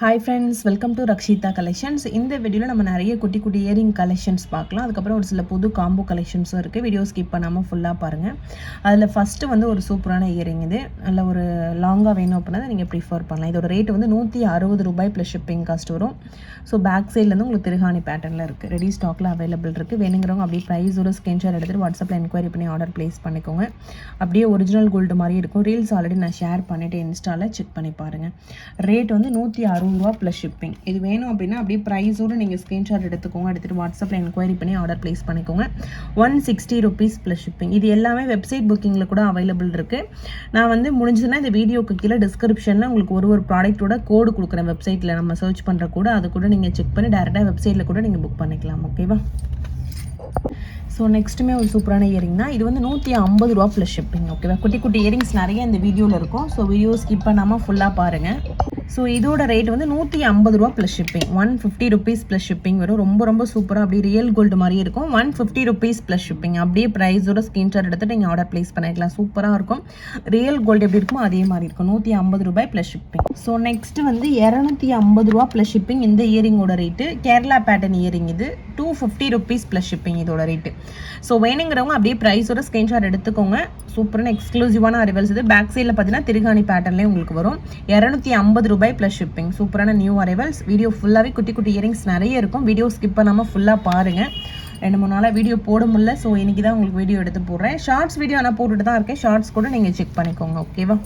Hi friends welcome to Rakshitha collections இந்த வீடியோவில் நம்ம நிறைய குட்டி குட்டி இயரிங் கலெக்ஷன்ஸ் பார்க்கலாம். அதுக்கப்புறம் ஒரு சில புது காம்போ கலெக்ஷன்ஸும் இருக்குது வீடியோ ஸ்கிப் பண்ணாமல் ஃபுல்லாக பாருங்கள் அதில் ஃபஸ்ட்டு வந்து ஒரு சூப்பரான இயரிங் இது. நல்ல ஒரு லாங்காக வேணும் அப்படின்னா நீங்கள் ப்ரிஃபர் பண்ணலாம். இதோட ரேட் வந்து நூற்றி அறுபது ரூபாய் ப்ளஸ் ஷிப்பிங் காஸ்ட் வரும். ஸோ பேக் சைட்லேருந்து உங்களுக்கு திருகாணி பேட்டர்னில் இருக்குது ரெடி ஸ்டாக்கில் அவைலபிள் இருக்குது வேணுங்கிறவங்க அப்படியே ப்ரைஸ் ஒரு ஸ்க்ரீன்ஷாட் எடுத்துகிட்டு வாட்ஸ்அப்பில் என்கொயரி பண்ணி ஆர்டர் ப்ளேஸ் பண்ணிக்கோங்க. அப்படியே ஒரிஜினல் கோல்டு மாதிரி இருக்கும். ரீல்ஸ் ஆல்ரெடி நான் ஷேர் பண்ணிவிட்டு இன்ஸ்டாவில் செக் பண்ணி பாருங்கள் ரேட் வந்து நூற்றி அறுபது ரூபா ப்ளஸ் ஷிப்பிங் இது வேணும் அப்படின்னா அப்படியே ப்ரைஸோடு நீங்கள் ஸ்க்ரீன்ஷாட் எடுத்துக்கோங்க எடுத்துகிட்டு வாட்ஸ்அப்பில் என்கொயரி பண்ணி ஆர்டர் ப்ளேஸ் பண்ணிக்கோங்க. One sixty rupees plus shipping இது எல்லாமே வெப்சைட் புக்கிங்கில் கூட அவைலபிள் இருக்குது நான் வந்து முடிஞ்சதுன்னா இந்த வீடியோக்கு கீழே டிஸ்கிரிப்ஷனில் உங்களுக்கு ஒரு ஒரு ப்ராடக்ட்டோட கோடு கொடுக்குறேன் வெப்சைட்டில் நம்ம சர்ச் பண்ணுற கூட அது கூட நீங்கள் செக் பண்ணி டேரெக்டாக வெப்சைட்டில் கூட நீங்கள் புக் பண்ணிக்கலாம். ஓகேவா ஸோ நெக்ஸ்ட்டுமே ஒரு சூப்பரான இயரிங் தான். இது வந்து நூற்றி ஐம்பது ரூபா ப்ளஸ் ஷிப்பிங் ஓகேவா குட்டி குட்டி இயரிங்ஸ் நிறைய இந்த வீடியோவில் இருக்கும். ஸோ வீடியோ ஸ்கிப் பண்ணாமல் ஃபுல்லாக பாருங்கள் ஸோ இதோட ரேட் வந்து நூற்றி ஐம்பது ரூபா plus shipping one fifty rupees plus shipping வரும். ரொம்ப ரொம்ப சூப்பராக அப்படியே ரியல் கோல்டு மாதிரி இருக்கும். One fifty rupees plus shipping அப்படியே ப்ரைஸோட ஸ்க்ரீன்ஷாட் எடுத்துட்டு நீங்கள் ஆர்டர் ப்ளேஸ் பண்ணிக்கலாம். சூப்பராக இருக்கும். ரியல் கோல்டு எப்படி இருக்குமோ அதே மாதிரி இருக்கும். நூற்றி ஐம்பது ரூபாய் ப்ளஸ் ஷிப்பிங் ஸோ நெக்ஸ்ட் வந்து இரநூத்தி ஐம்பது ரூபா ப்ளஸ் ஷிப்பிங் இந்த இயரிங்கோட ரேட்டு கேரளா பேட்டர்ன் இயரிங் இது. Two fifty rupees plus shipping இதோட ரேட்டு ஸோ வேணுங்கிறவங்க அப்படியே ப்ரைஸோட ஸ்க்ரீன்ஷாட் எடுத்துக்கோங்க. சூப்பரான எக்ஸ்க்ளூசிவான அரைவல்ஸ் இது. பேக் சைடில் பார்த்தீங்கன்னா திருகாணி பேட்டர்லேயே உங்களுக்கு வரும். இரநூத்தி ஐம்பது ரூபாய் ப்ளஸ் ஷிப்பிங் சூப்பரான நியூ அரைவல்ஸ் வீடியோ ஃபுல்லாகவே குட்டி குட்டி இயரிங்ஸ் நிறைய இருக்கும். வீடியோ ஸ்கிப் பண்ணாமல் ஃபுல்லாக பாருங்கள் ரெண்டு மூணு நாளாக வீடியோ போட முடியல. ஸோ இன்றைக்கி தான் உங்களுக்கு வீடியோ எடுத்து போடுறேன். ஷார்ட்ஸ் வீடியோ ஆனால் போட்டுட்டு தான் இருக்கேன். ஷார்ட்ஸ் கூட நீங்கள் செக் பண்ணிக்கோங்க. ஓகேவா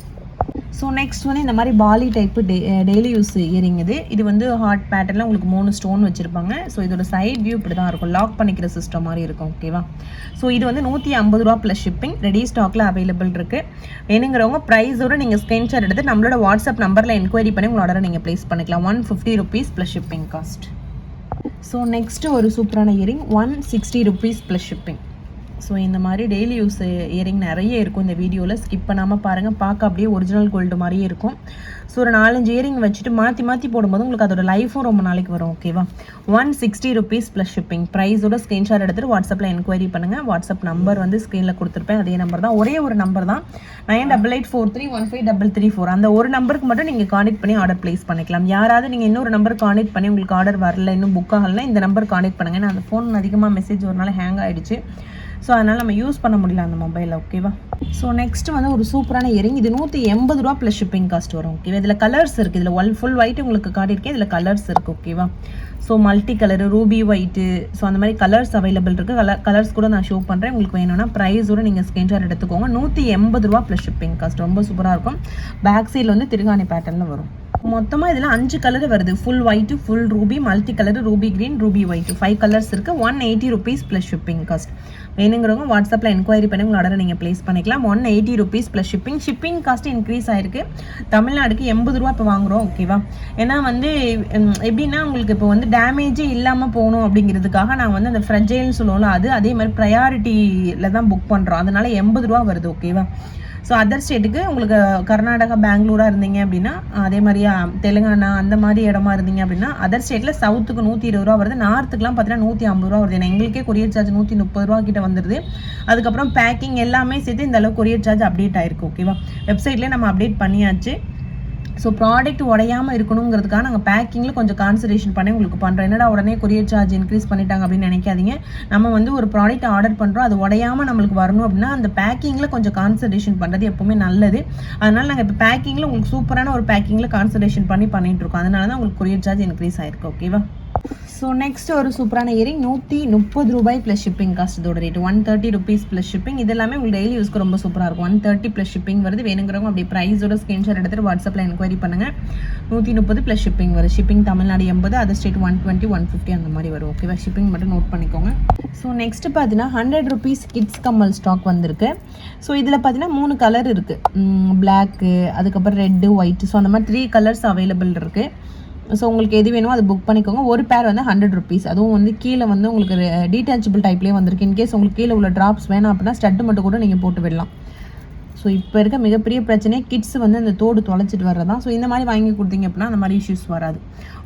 ஸோ நெக்ஸ்ட் வந்து இந்த மாதிரி poly type day daily use earring இது. இது வந்து ஹார்ட் பேட்டர்னில் உங்களுக்கு மூணு ஸ்டோன் வச்சுருப்பாங்க. ஸோ இதோட சைட் வியூ இப்படி தான் இருக்கும். லாக் பண்ணிக்கிற சிஸ்டம் மாதிரி இருக்கும் ஓகேவா ஸோ இது வந்து நூற்றி ஐம்பது ரூபா ப்ளஸ் ஷிப்பிங் ரெடி ஸ்டாக்கில் அவைலபிள் இருக்குது வேணுங்கிறவங்க ப்ரைஸோட நீங்கள் ஸ்க்ரீன்ஷாட் எடுத்து நம்மளோட வாட்ஸ்அப் நம்பரில் என்கொயரி பண்ணி உங்களோட ஆர்டரை நீங்கள் ப்ளேஸ் பண்ணிக்கலாம். One fifty rupees plus shipping cost so next ஒரு சூப்பரான earring one sixty rupees plus shipping so இந்த மாதிரி டெய்லி யூஸ் இயரிங் நிறைய இருக்கும் இந்த வீடியோவில் ஸ்கிப் பண்ணாமல் பாருங்கள் பார்க்க அப்படியே ஒரிஜினல் கோல்டு மாதிரியே இருக்கும். ஸோ ஒரு நாலஞ்சு இயரிங் வச்சுட்டு மாற்றி மாற்றி போடும்போது உங்களுக்கு அதோட லைஃபும் ரொம்ப நாளைக்கு வரும். ஓகேவா one sixty rupees plus shipping ப்ரைஸோட screenshot எடுத்துகிட்டு வாட்ஸ்அப்பில் என்கொயரி பண்ணுங்கள் வாட்ஸ்அப் நம்பர் வந்து ஸ்க்ரீனில் கொடுத்துருப்பேன். அதே நம்பர் தான். ஒரே ஒரு நம்பர் தான். Nine double eight four three one five double three four அந்த ஒரு நம்பருக்கு மட்டும் நீங்கள் கான்டெக்ட் பண்ணி ஆர்டர் ப்ளேஸ் பண்ணிக்கலாம். யாராவது நீங்கள் இன்னொரு நம்பர் கான்டெக்ட் பண்ணி உங்களுக்கு ஆர்டர் வரல இன்னும் புக் ஆகலைன்னா இந்த நம்பர் கான்டெக்ட் பண்ணுங்கள் ஏன்னா அந்த ஃபோன் அதிகமாக மெசேஜ் ஒரு நாள் ஹேங் ஆகிடுச்சு ஸோ அதனால் நம்ம யூஸ் பண்ண முடியல அந்த மொபைலில் ஓகேவா ஸோ நெக்ஸ்ட் வந்து ஒரு சூப்பரான இயரிங் இது நூற்றி எண்பது ரூபா ப்ளஸ் ஷிப்பிங் காஸ்ட் வரும் ஓகேவா இதில் கலர்ஸ் இருக்குது இதில் ஒல் ஃபுல் ஒயிட் உங்களுக்கு காட்டியிருக்கேன். இதில் கலர்ஸ் இருக்குது ஓகேவா so multi colour ruby white so அந்த மாதிரி கலர்ஸ் அவைலபிள் இருக்குது கலர் கலர்ஸ் கூட நான் ஷோ பண்ணுறேன் உங்களுக்கு வேணும்னா ப்ரைஸோட நீங்கள் ஸ்க்ரீன்ஷாட் எடுத்துக்கோங்க. நூற்றி எண்பது ரூபா ப்ளஸ் ஷிப்பிங் காஸ்ட் ரொம்ப சூப்பராக இருக்கும். பேக் சைடில் வந்து திருகாணி பேட்டர்னில் வரும். மொத்தமாக இதில் அஞ்சு கலர் வருது. Full white full ruby multi colour ruby green ruby white five colours இருக்குது one eighty rupees plus shipping cost வேணுங்கிறவங்க வாட்ஸ்அப்பில் என்கொயரி பண்ணி உங்களோட ஆர்டரை நீங்கள் ப்ளேஸ் பண்ணிக்கலாம். One eighty rupees plus shipping shipping cost increase ஆயிருக்கு. தமிழ்நாடுக்கு எண்பது ரூபா இப்போ வாங்குகிறோம் ஓகேவா ஏன்னா வந்து எப்படின்னா உங்களுக்கு இப்போ வந்து டேமேஜே இல்லாமல் போகணும் அப்படிங்கிறதுக்காக நான் வந்து அந்த ஃப்ரெஜைல்னு சொல்லுவோம்ல அது அதே மாதிரி ப்ரையாரிட்டியில் தான் புக் பண்ணுறோம் அதனால எண்பது ரூபா வருது ஓகேவா ஸோ அதர் ஸ்டேட்டுக்கு உங்களுக்கு கர்நாடகா பெங்களூராக இருந்தீங்க அப்படின்னா அதே மாதிரியா தெலுங்கானா அந்த மாதிரி இடமா இருந்தீங்க அப்படின்னா அதர் ஸ்டேட்டில் சவுத்துக்கு நூற்றி இருபது ரூபா வருது நார்த்துக்குலாம் பார்த்தீங்கன்னா நூற்றி ஐம்பது ரூபா வருது. ஏன்னா எங்களுக்கே கொரியர் சார்ஜ் நூற்றி முப்பது ரூபா கிட்ட வந்துடுது அதுக்கப்புறம் பேக்கிங் எல்லாமே சேர்த்து இந்த அளவுக்கு கொரியர் சார்ஜ் அப்டேட் ஆயிருக்கு ஓகேவா வெப்சைட்லேயே நம்ம அப்டேட் பண்ணியாச்சு. ஸோ ப்ராடக்ட் உடையாமல் இருக்கணுங்கிறதுக்காக நாங்கள் பேக்கிங்கில் கொஞ்சம் கான்சன்ட்ரேஷன் பண்ணி உங்களுக்கு பண்ணுறோம் என்னடா உடனே கொரியர் சார்ஜ் இன்க்ரீஸ் பண்ணிட்டாங்க அப்படின்னு நினைக்காதீங்க. நம்ம வந்து ஒரு ப்ராடக்ட் ஆர்டர் பண்ணுறோம் அது உடையாமல் நம்மளுக்கு வரணும் அப்படின்னா அந்த பேக்கிங்கில் கொஞ்சம் கான்சன்ட்ரேஷன் பண்ணுறது எப்போவுமே நல்லது. அதனால் நாங்கள் இப்போ பேக்கிங்கில் உங்களுக்கு சூப்பரான ஒரு பேக்கிங்கில் கான்சன்ட்ரேஷன் பண்ணி பண்ணிகிட்டு இருக்கோம். அதனால தான் உங்களுக்கு கொரியர் சார்ஜ் இன்க்ரீஸ் ஆயிருக்கு. ஓகேவா ஸோ நெக்ஸ்ட் ஒரு சூப்பரான இயரிங் நூற்றி முப்பது ரூபாய் ப்ளஸ் ஷிப்பிங் காஸ்ட் இதோட rate one thirty rupees plus shipping இது எல்லாமே உங்களுக்கு டெய்லி யூஸ்க்கு ரொம்ப சூப்பராக இருக்கும். ஒன் தேர்ட்டி ப்ளஸ் ஷிப்பிங் வருது. வேணுங்கிறவங்க அப்படி ப்ரைஸோட ஸ்க்ரீன்ஷாட் எடுத்துகிட்டு வாட்ஸ்அப்பில் என்கொயரி பண்ணுங்கள் நூற்றி முப்பது ப்ளஸ் ஷிப்பிங் வரும் ஷிப்பிங் தமிழ்நாடு எண்பது other state one twenty one fifty அந்த மாதிரி வரும். ஓகேவா ஷிப்பிங் மட்டும் நோட் பண்ணிக்கோங்க. ஸோ நெக்ஸ்ட் பார்த்தீங்கன்னா ஹண்ட்ரட் ருபீஸ் கிட்ஸ் கம்மல் ஸ்டாக் வந்திருக்கு. ஸோ இதில் பார்த்தீங்கன்னா மூணு கலர் இருக்குது பிளாக்கு அதுக்கப்புறம் ரெட்டு ஒயிட் ஸோ அந்த மாதிரி த்ரீ கலர்ஸ் அவைலபிள் இருக்குது ஸோ உங்களுக்கு எது வேணுமோ அது புக் பண்ணிக்கோங்க. ஒரு பேர் வந்து ஹண்ட்ரட் ருபீஸ் அதுவும் வந்து கீழே வந்து உங்களுக்கு டீட்டாச்சபிள் டைப்லேயே வந்திருக்கு. இன்கேஸ் உங்களுக்கு கீழே உள்ள ட்ராப்ஸ் வேணாம் அப்படின்னா ஸ்டட்டு மட்டும் கூட நீங்கள் போட்டு விடலாம். ஸோ இப்போ இருக்க மிகப்பெரிய பிரச்சனை கிட்ஸ் வந்து அந்த தோடு தொலைச்சிட்டு வர்றதான் ஸோ இந்த மாதிரி வாங்கி கொடுத்தீங்க அப்படின்னா அந்த மாதிரி இஷ்யூஸ் வராது.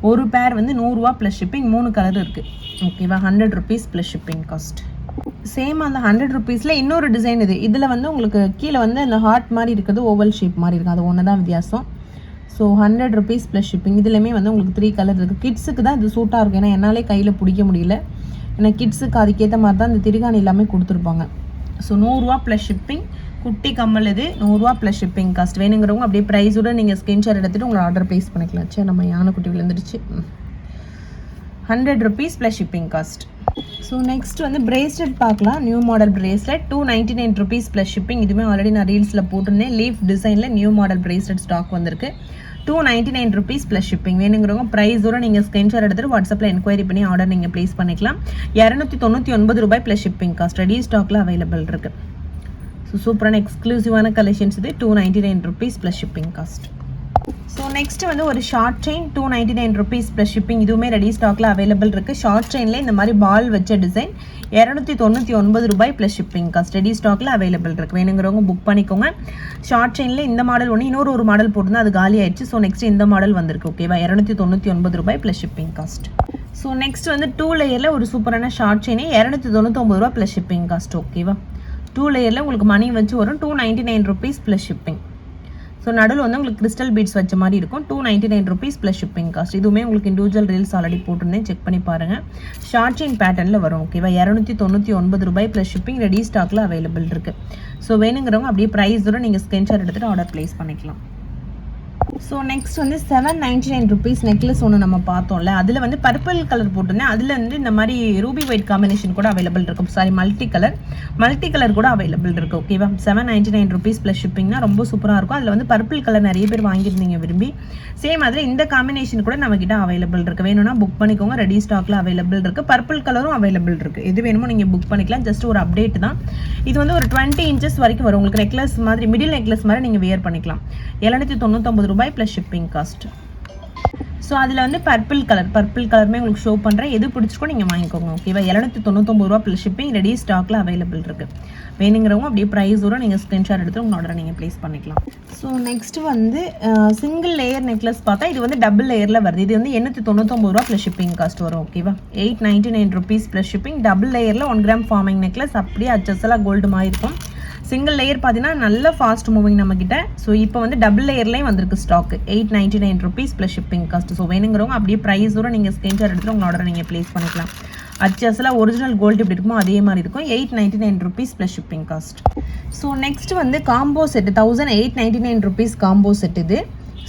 ஒரு பேர் வந்து நூறுரூவா ப்ளஸ் ஷிப்பிங் மூணு கலர் இருக்குது ஓகேவா hundred rupees plus shipping cost same அந்த ஹண்ட்ரட் ருபீஸில் இன்னொரு டிசைன் இது. இதில் வந்து உங்களுக்கு கீழே வந்து அந்த ஹார்ட் மாதிரி இருக்கிறது ஓவல் ஷேப் மாதிரி இருக்குது அது ஒன்று தான் வித்தியாசம். So hundred rupees plus shipping இதுலேயுமே வந்து உங்களுக்கு த்ரீ கலர் இருக்குது கிட்ஸுக்கு தான் இது சூட்டாக இருக்கும். ஏன்னா என்னாலே கையில் பிடிக்க முடியல. ஏன்னா கிட்ஸுக்கு அதுக்கேற்ற மாதிரி தான் இந்த திருகாணி எல்லாமே கொடுத்துருப்பாங்க. ஸோ நூறுரூவா ப்ளஸ் ஷிப்பிங் குட்டி கம்மல் இது. நூறுரூவா ப்ளஸ் ஷிப்பிங் காஸ்ட் வேணுங்கிறவங்க அப்படியே ப்ரைஸோட நீங்கள் ஸ்கிரீன்ஷாட் எடுத்துகிட்டு உங்களை ஆர்டர் ப்ளேஸ் பண்ணிக்கலாம். சரி நம்ம யானை குட்டி விழுந்துருச்சு hundred rupees plus shipping cost so next வந்து பிரேஸ்லெட் பார்க்கலாம். New model bracelet two ninety nine rupees plus shipping இதுவுமே ஆல்ரெடி நான் ரீல்ஸில் போட்டிருந்தேன். லீஃப் டிசைனில் நியூ மாடல் பிரேஸ்லெட் ஸ்டாக் வந்திருக்கு. Two ninety nine rupees plus shipping வேணுங்கிறவங்க ப்ரைஸோட நீங்கள் ஸ்க்ரீன்ஷாட் எடுத்துகிட்டு வாட்ஸ்அப்பில் என்கொயரி பண்ணி ஆர்டர் நீங்கள் ப்ளேஸ் பண்ணிக்கலாம். இரநூத்தி தொண்ணூற்றி ஒன்பது ரூபாய் ப்ளஸ் ஷிப்பிங் காஸ்ட் ரெடி ஸ்டாக்கில் அவைலபிள் இருக்குது ஸோ சூப்பரான எக்ஸ்க்ளூசிவான கலெக்ஷன்ஸ் இது. Two ninety nine rupees plus shipping cost so next வந்து ஒரு short chain two ninety nine rupees plus shipping இதுவுமே ரெடி ஸ்டாக்கில் அவைலபிள் இருக்குது ஷார்ட் செயினில் இந்த மாதிரி பால் வச்ச டிசைன் இரநூத்தி தொண்ணூற்றி ஒன்பது ரூபாய் ப்ளஸ் ஷிப்பிங் காஸ்ட் ரெடி ஸ்டாக்கில் அவைலபிள் இருக்குது வேணுங்கிறவங்க புக் பண்ணிக்கோங்க. ஷார்ட் செயினில் இந்த மாடல் ஒன்று இன்னொரு ஒரு மாடல் போட்டிருந்தா அது காலி ஆயிடுச்சு. ஸோ நெக்ஸ்ட் இந்த மாடல் வந்திருக்கு ஓகேவா இரநூத்தி தொண்ணூற்றி ஒன்பது ரூபாய் plus shipping cost so next வந்து டூ லேயரில் ஒரு சூப்பரான ஷார்ட் செயினே இரநூத்தி தொண்ணூத்தொம்பது ரூபா ப்ளஸ் ஷிப்பிங் காஸ்ட் ஓகேவா டூ லேயரில் உங்களுக்கு மணி வச்சு வரும். Two ninety nine rupees plus shipping so நடுவில் வந்து உங்களுக்கு கிறிஸ்டல் பீட்ஸ் வச்ச மாதிரி இருக்கும். Two ninety nine rupees plus shipping cost இதுவுமே உங்களுக்கு இண்டிவிஜுவல் ரீல்ஸ் ஆல்ரெடி போட்டிருந்தேன். செக் பண்ணி பாருங்கள் ஷார்ட் செயின் பேட்டர்னில் வரும் ஓகேவா இரநூத்தி தொண்ணூற்றி ஒன்பது ரூபாய் ப்ளஸ் ஷிப்பிங் ரெடி ஸ்டாக்கில் அவைலபிள் இருக்குது ஸோ வேணுங்கிறவங்க அப்படியே ப்ரைஸோட நீங்கள் ஸ்கிரீன்ஷாட் எடுத்துகிட்டு ஆர்டர் ப்ளேஸ் பண்ணிக்கலாம். ஸோ நெக்ஸ்ட் வந்து seven ninety nine rupees necklace ஒன்று நம்ம பார்த்தோம்ல. அதில் வந்து பர்பிள் கலர் போட்டிருந்தேன். அதில் வந்து இந்த மாதிரி ரூபி ஒயிட் காம்பினேஷன் கூட அவைலபிள் இருக்கும். Sorry multi colour multi colour கூட அவைலபிள் இருக்குது ஓகேவா seven ninety nine rupees plus ஷிப்பிங்னா ரொம்ப சூப்பராக இருக்கும். அதில் வந்து பர்பிள் கலர் நிறைய பேர் வாங்கியிருந்தீங்க விரும்பி. சேம் மாதிரி இந்த காம்பினேஷன் கூட நம்மக்கிட்ட அவைலபிள் இருக்குது வேணும்னா புக் பண்ணிக்கோங்க. ரெடி ஸ்டாக்கில் அவைலபிள் இருக்குது பர்பிள் கலரும் அவைலபிள் இருக்குது எது வேணுமோ நீங்கள் புக் பண்ணிக்கலாம். ஜஸ்ட் ஒரு அப்டேட் தான். இது வந்து ஒரு டுவெண்ட்டி இன்ச்சஸ் வரைக்கும் வரும். உங்களுக்கு நெக்லஸ் மாதிரி மிடில் நெக்லஸ் மாதிரி நீங்கள் வியர் பண்ணிக்கலாம். எழுநூற்றி தொண்ணூத்தொம்பது ரூபாய் ப்ளஸ் ஷிப்பிங் காஸ்ட் ஸோ அதில் வந்து பர்பிள் கலர் பர்பிள் கலருமே உங்களுக்கு ஷோ பண்ணுறேன் எது பிடிச்சிக்கோ நீங்கள் வாங்கிக்கோங்க ஓகேவா இரநூத்தி தொண்ணூத்தொம்பது ரூபா ப்ளஸ் ஷிப்பிங் ரெடி ஸ்டாக்கில் அவைலபிள் இருக்குது வேணுங்கிறவங்க அப்படியே ப்ரைஸோட நீங்கள் ஸ்க்ரீன்ஷாட் எடுத்து உங்கள் ஆர்டரை நீங்கள் ப்ளேஸ் பண்ணிக்கலாம். ஸோ நெக்ஸ்ட் வந்து சிங்கிள் லேயர் நெக்லஸ் பார்த்தா இது வந்து டபுள் லேயரில் வருது. இது வந்து எண்ணூற்றி தொண்ணூத்தொம்பது ரூபா ப்ளஸ் ஷிப்பிங் காஸ்ட் வரும் ஓகேவா eight ninety nine rupees plus shipping double லேயரில் ஒன் கிராம் ஃபார்மிங் நெக்லஸ் அப்படியே அச்சஸலாக கோல்டு மாதிரி இருக்கும். சிங்கிள் லேயர் பார்த்தீங்கன்னா நல்ல ஃபாஸ்ட் மூவிங் நம்மக்கிட்ட ஸோ இப்போ வந்து டபுள் லேயர்லேயும் வந்திருக்கு stock eight ninety nine rupees plus shipping cost so வேணுங்கிறவங்க அப்படியே ப்ரைஸோட நீங்கள் ஸ்க்ரீன்ஷாட் எடுத்து உங்கள் ஆர்டரை நீங்கள் ப்ளேஸ் பண்ணிக்கலாம். அச்சஸில் ஒரிஜினல் கோல்டு எப்படி இருக்குமோ அதே மாதிரி இருக்கும். Eight ninety nine rupees plus shipping cost so next வந்து combo set thousand eight ninety nine rupees combo set இது.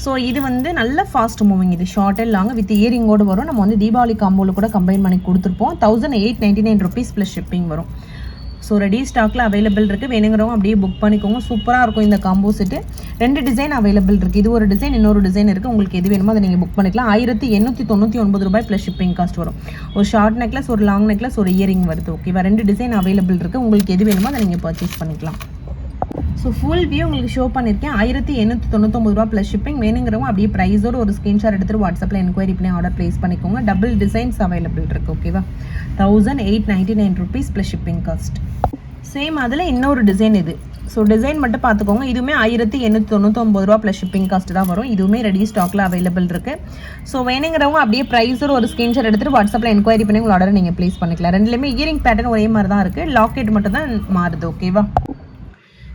ஸோ இது வந்து நல்ல ஃபாஸ்ட் மூவிங் இது. ஷார்ட் லாங் வித் இயரிங்கோடு வரும். நம்ம வந்து தீபாவளி காம்போவில் கூட கம்பைன் பண்ணி கொடுத்துருப்போம். Thousand eight ninety nine rupees plus shipping வரும். ஸோ ரெடி ஸ்டாக்கில் அவைலபிள் இருக்குது வேணுங்கிறவங்க அப்படியே புக் பண்ணிக்கோங்க. சூப்பராக இருக்கும் இந்த காம்போ செட்டு ரெண்டு டிசைன் அவைலபிள் இருக்குது இது ஒரு டிசைன் இன்னொரு டிசைன் இருக்குது உங்களுக்கு எது வேணுமோ அதை நீங்கள் புக் பண்ணிக்கலாம். ஆயிரத்தி எண்ணூற்றி தொண்ணூற்றி ஒன்பது ரூபாய் ப்ளஸ் ஷிப்பிங் காஸ்ட் வரும். ஒரு ஷார்ட் நெக்லஸ் ஒரு லாங் நெக்லஸ் ஒரு இயரிங் வருது. ஓகேவா ரெண்டு டிசைன் அவைலபிள் இருக்குது உங்களுக்கு எது வேணுமோ அதை நீங்கள் பர்ச்சேஸ் பண்ணிக்கலாம். ஸோ ஃபுல் வியூ உங்களுக்கு ஷோ பண்ணியிருக்கேன் ஆயிரத்தி எண்ணூற்றி தொண்ணூத்தொம்பது ரூபா ப்ளஸ் ஷிப்பிங் வேணுங்கிறவங்க அப்படியே ப்ரைஸோட ஒரு ஸ்க்ரீன்ஷாட் எடுத்துட்டு வாட்ஸ்அப்பில் என்கொயரி பண்ணி ஆர்டர் ப்ளேஸ் பண்ணிக்கோங்க. டபுள் டிசைன்ஸ் அவைலபிள் இருக்குது ஓகேவா thousand eight ninety nine rupees plus shipping cost same அதில் இன்னொரு டிசைன் இது. ஸோ டிசைன் மட்டும் பார்த்துக்கோங்க. இதுவுமே ஆயிரத்தி எண்ணூற்றி தொண்ணூத்தொம்பது ரூபா ப்ளஸ் ஷிப்பிங் காஸ்ட் தான் வரும். இதுவுமே ரெடி ஸ்டாக்கில் அவைலபிள் இருக்குது ஸோ வேணுங்கிறவங்க அப்படியே ப்ரைஸோட ஒரு ஸ்க்ரீன்ஷாட் எடுத்துட்டு வாட்ஸ்அப்பில் என்கொயரி பண்ணி உங்களோட நீங்கள் ப்ளேஸ் பண்ணிக்கலாம். ரெண்டுலேயுமே இயரிங் பேட்டர்ன் ஒரே மாதிரி தான் இருக்குது லாக்கெட் மட்டும் தான் மாறுது ஓகேவா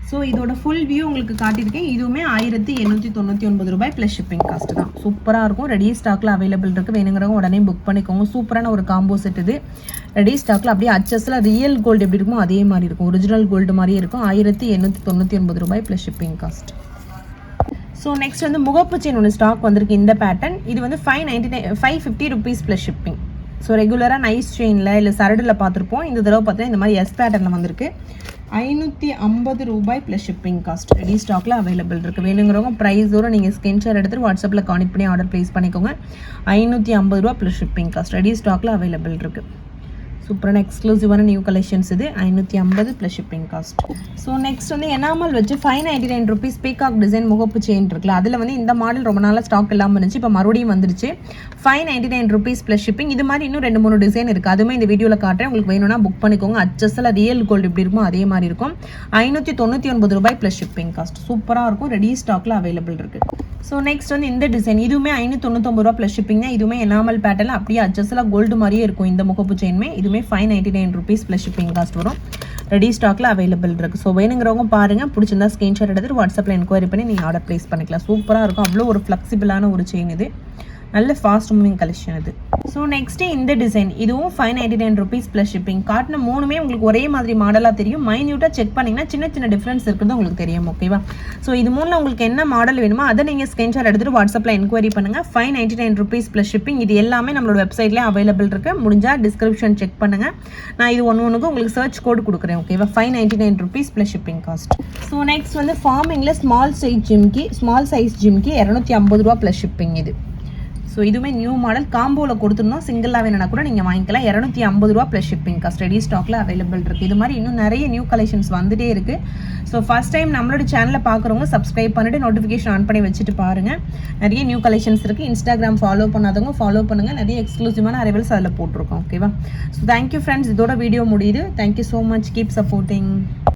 ஸோ இதோட ஃபுல் வியூ உங்களுக்கு காட்டியிருக்கேன். இதுவுமே ஆயிரத்தி எண்ணூற்றி தொண்ணூற்றி ஒன்பது ரூபாய் ப்ளஸ் ஷிப்பிங் காஸ்ட் தான். சூப்பராக இருக்கும். ரெடி ஸ்டாக்கில் அவைலபிள் இருக்குது வேணுங்கிறவங்க உடனே புக் பண்ணிக்கோங்க. சூப்பரான ஒரு காம்போ செட் இது. ரெடி ஸ்டாக்கில் அப்படியே அச்சஸில் ரியல் கோல்டு எப்படி இருக்குமோ அதே மாதிரி இருக்கும். ஒரிஜினல் கோல்டு மாதிரியே இருக்கும். ஆயிரத்தி எண்ணூற்றி தொண்ணூற்றி ஒன்பது ரூபாய் plus shipping cost so next வந்து முகப்பு செயின் ஒன்று ஸ்டாக் வந்திருக்கு. இந்த பேட்டர்ன் இது வந்து five ninety nine five fifty rupees plus shipping so ரெகுலராக நைஸ் செயினில் இல்லை சரடில் பார்த்துருப்போம். இந்த தடவை பார்த்தீங்கன்னா இந்த மாதிரி எஸ் பேட்டர்னில் வந்திருக்கு. ஐநூற்றி ஐம்பது ரூபாய் ப்ளஸ் ஷிப்பிங் காஸ்ட் ரெடி ஸ்டாக்கில் அவைலபிள் இருக்குது வேணுங்கிறவங்க ப்ரைஸோட நீங்கள் ஸ்கிரீன்ஷாட் எடுத்துட்டு வாட்ஸ்அப்பில் கான்டெக்ட் பண்ணி ஆர்டர் ப்ளேஸ் பண்ணிக்கோங்க. ஐநூற்றி ஐம்பது ரூபா ப்ளஸ் ஷிப்பிங் காஸ்ட் ரெடி ஸ்டாக்கில் அவைலபிள் இருக்குது சூப்பரான எக்ஸ்க்ளூசிவான நியூ கலெக்ஷன்ஸ் இது. ஐநூற்றி ஐம்பது plus shipping cost so next வந்து எனாமல் வச்சு five ninety nine rupees peacock design முகப்பு செயின் இருக்குல்ல அதில் வந்து இந்த மாடல் ரொம்ப நாளாக ஸ்டாக் இல்லாமல் இருந்துச்சு. இப்போ மறுபடியும் வந்துருச்சு. Five ninety nine rupees plus shipping இது மாதிரி இன்னும் ரெண்டு மூணு டிசைன் இருக்குது அதுவுமே இந்த வீடியோவில் காட்டுறேன். உங்களுக்கு வேணும்னா புக் பண்ணிக்கோங்க. அச்சஸில் ரியல் கோல்டு எப்படி இருக்குமோ அதே மாதிரி இருக்கும். ஐநூற்றி தொண்ணூற்றி ஒன்பது ரூபாய் ப்ளஸ் ஷிப்பிங் காஸ்ட் சூப்பராக இருக்கும். ரெடி ஸ்டாக்கில் அவைலபிள் இருக்குது ஸோ நெக்ஸ்ட் வந்து இந்த டிசைன் இதுவுமே ஐநூற்றி ரூபா ப்ளஸ் ஷிப்பிங் தான். இதுவுமே எனாமல் பேட்டர்ல அப்படியே அட்ஜஸ்ட்லாம் கோல்டு மாதிரியே இருக்கும் இந்த முகப்பு செயின்மே இதுவுமே five ninety nine rupees plus shipping cost வரும் ரெடி ஸ்டாக்ல அவைலபிள் இருக்குது ஸோ வேணுங்கிறவங்க பாருங்கள் பிடிச்சிருந்தா ஸ்க்ரீன்ஷாட் எடுத்துட்டு வாட்ஸ்அப்பில் என்கொயரி பண்ணி நீங்கள் ஆர்டர் ப்ளேஸ் பண்ணிக்கலாம். சூப்பராக இருக்கும். அவ்வளோ ஒரு ஃப்ளெக்சிபிளான ஒரு செயின் இது. நல்ல ஃபாஸ்ட் மூவிங் கலெக்ஷன் இது. ஸோ நெக்ஸ்ட்டு இந்த டிசைன் இதுவும் five ninety nine rupees plus shipping காட்டின மூணுமே உங்களுக்கு ஒரே மாதிரி மாடலாக தெரியும். மைன்யூட்டாக செக் பண்ணிங்கன்னா சின்ன சின்ன டிஃப்ரென்ஸ் இருக்கிறது உங்களுக்கு தெரியும் ஓகேவா ஸோ இது மூணில் உங்களுக்கு என்ன மாடல் வேணுமோ அதை நீங்கள் ஸ்க்ரீன்ஷாட் எடுத்துகிட்டு வாட்ஸ்அப்பில் என்கொயரி பண்ணுங்கள் five ninety nine rupees plus shipping இது எல்லாமே நம்மளோட வெப்சைட்லேயே அவைலபிள் இருக்குது முடிஞ்சால் டிஸ்கிரிப்ஷன் செக் பண்ணுங்கள் நான் இது ஒன்று ஒன்றுக்கு உங்களுக்கு சர்ச் கோட் கொடுக்குறேன் ஓகேவா five ninety nine rupees plus shipping cost so next வந்து ஃபார்மிங்கில் small size jhumki small size jhumki இரநூத்தி ஐம்பது ரூபா ப்ளஸ் ஷிப்பிங் இது. ஸோ இதுவுமே நியூ மாடல் காம்போவில் கொடுத்துருந்தோம் சிங்கிளாக வேணும்னா கூட நீங்கள் வாங்கிக்கலாம். இரநூத்தி ஐம்பது ரூபா ப்ளஸ் ஷிப்பிங் காஸ்ட் ரெடி ஸ்டாக்ல அவைலபிள் இருக்குது இது மாதிரி இன்னும் நிறைய நியூ கலெக்ஷன்ஸ் வந்துட்டே இருக்குது ஸோ ஃபஸ்ட் டைம் நம்மளோட சேனலை பார்க்குறவங்க சப்ஸ்கிரைப் பண்ணிவிட்டு நோட்டிஃபிகேஷன் ஆன் பண்ணி வச்சுட்டு பாருங்கள் நிறைய நியூ கலெக்ஷன்ஸ் இருக்குது இன்ஸ்டாகிராம் ஃபாலோ பண்ணாதவங்க ஃபாலோ பண்ணுங்கள் நிறைய எக்ஸ்க்ளூசிவான அரைவல்ஸ் அதில் போட்டிருக்கோம். Okay so thank you friends இதோட வீடியோ முடியுது. Thank you so much keep supporting